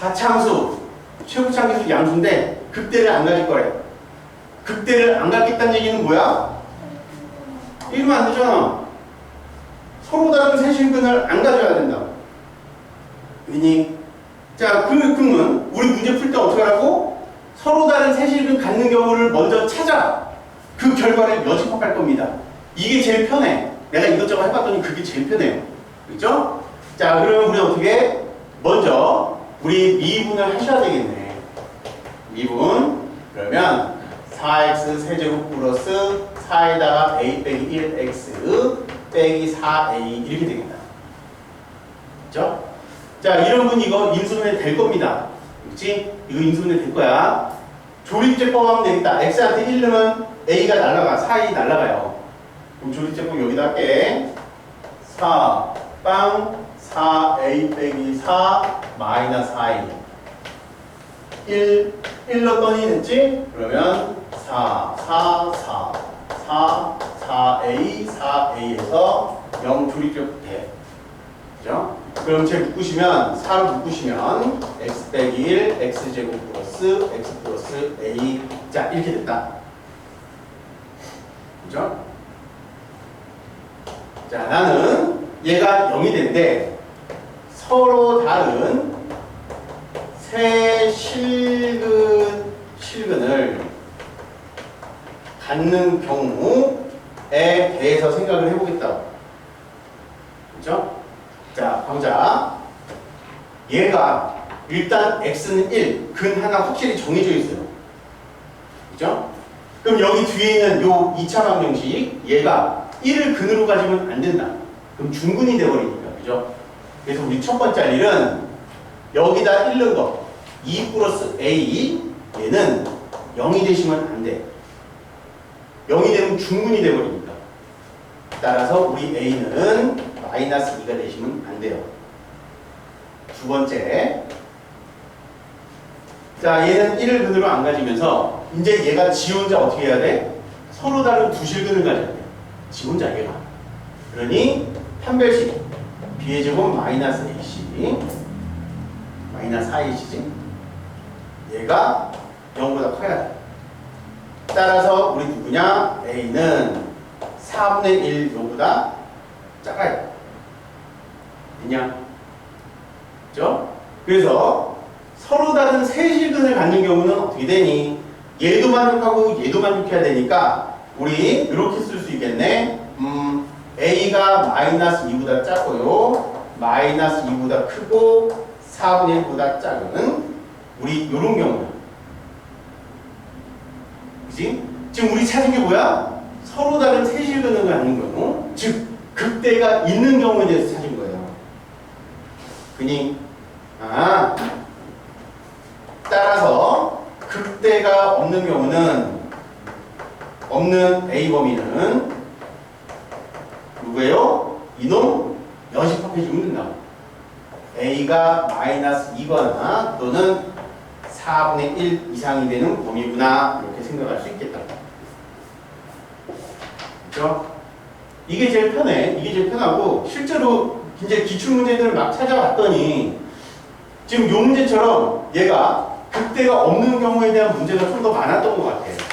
4차함수 최고차함수 양수인데 극대를 안 가질 거래. 극대를 안 갖겠다는 얘기는 뭐야? 이러면 안 되잖아. 서로 다른 세실근을 안 가져야 된다. 그니 자, 그 그러면 우리 문제 풀 때 어떻게 하라고? 서로 다른 세실근 갖는 경우를 먼저 찾아. 그 결과를 여집합할 겁니다. 이게 제일 편해. 내가 이것저것 해봤더니 그게 제일 편해요. 그죠? 자, 그러면 우리 어떻게? 우리 미분을 하셔야 되겠네. 미분. 그러면 4x 세제곱 플러스 4에다가 a 빼기 1x 빼기 4a 이렇게 되겠다. 그죠? 자, 이런 분 이거 인수분해 될 겁니다. 그렇지? 이거 인수분해 될 거야. 조립제법 하면 되겠다. x한테 1 넣으면 a가 날라가. 4이 날라가요. 그럼 조립제법 여기다 할게. 4, 빵, 4a 빼기 4 마이너스 4a 1, 1 넣었더니 됐지? 그러면 4, 4, 4, 4, 4a, 4a에서 0 조립제법 돼. 그죠? 그럼 제 묶으시면 4를 묶으시면 x 빼기 1, x 제곱 플러스 x 플러스 a 자 이렇게 됐다. 그죠? 자 나는 얘가 0이 된데 서로 다른 새 실근 실근을 갖는 경우에 대해서 생각을 해보겠다고. 그죠? 자, 보자. 얘가 일단 x는 1, 근 하나 확실히 정해져 있어요. 그죠? 그럼 여기 뒤에 있는 요 2차 방정식 얘가 1을 근으로 가지면 안 된다. 그럼 중근이 돼버리니까. 그죠? 그래서 우리 첫 번째 일은 여기다 1 넣은 거2 플러스 a 얘는 0이 되시면 안 돼. 0이 되면 중근이 돼버리니까. 따라서 우리 a는 마이너스 2가 되시면 안 돼요. 두 번째. 자, 얘는 1을 근으로 안 가지면서 이제 얘가 지 혼자 어떻게 해야 돼? 서로 다른 두 실근을 가져야 돼. 지 혼자 얘가. 그러니 판별식 b의 제곱 마이너스 ac 마이너스 4ac지. 얘가 0보다 커야 돼. 따라서 우리 누구냐? a는 4분의 1 요보다 돼. 됐냐? 그죠? 그래서 서로 다른 세 실근을 갖는 경우는 어떻게 되니? 얘도 만족하고 얘도 만족해야 되니까 우리 이렇게 쓸 수 있겠네. 음, a가 마이너스 2보다 작고요. 마이너스 2보다 크고 4분의 1보다 작은 우리 이런 경우. 그지? 지금 우리 찾은 게 뭐야? 서로 다른 세실 근을 갖는 경우. 즉, 극대가 있는 경우에 대해서 찾은 거예요. 그니, 아, 따라서 극대가 없는 경우는 없는 A 범위는 누구예요? 이놈 여집합해주면 된다고. A가 마이너스 2거나 또는 4분의 1 이상이 되는 범위구나 이렇게 생각할 수 있겠다. 그렇죠? 이게 제일 편해. 이게 제일 편하고 실제로 이제 기출 문제들을 막 찾아봤더니 지금 요 문제처럼 얘가 극대가 없는 경우에 대한 문제가 좀 더 많았던 것 같아.